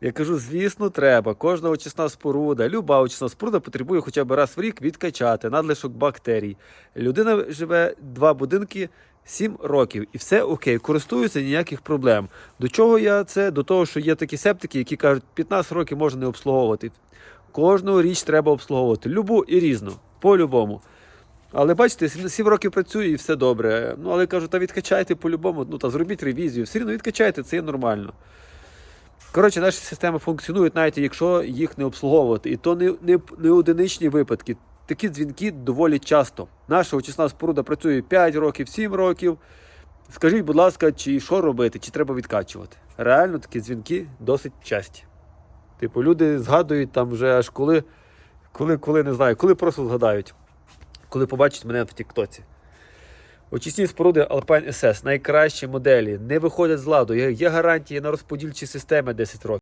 Я кажу, звісно, треба. Кожна очисна споруда, люба очисна споруда потребує хоча б раз в рік відкачати надлишок бактерій. Людина живе два будинки. 7 років і все окей, користуються ніяких проблем. До чого я це? До того, що є такі септики, які кажуть, 15 років можна не обслуговувати. Кожну річ треба обслуговувати. Любу і різну, по-любому. Але бачите, 7 років працює і все добре. Ну, але кажу, та відкачайте по-любому, ну та зробіть ревізію, все рівно відкачайте, це є нормально. Коротше, наші системи функціонують, навіть якщо їх не обслуговувати. І то не, не, не одиничні випадки. Такі дзвінки доволі часто. Наша очисна споруда працює 5 років, 7 років. Скажіть, будь ласка, чи що робити, чи треба відкачувати? Реально такі дзвінки досить часті. Типу, люди згадують там вже аж коли, коли, коли не знаю, коли просто згадають, коли побачать мене в Тіктоці. Очисні споруди Alpine SS найкращі моделі, не виходять з ладу. Є, гарантії на розподільчі системи 10 років.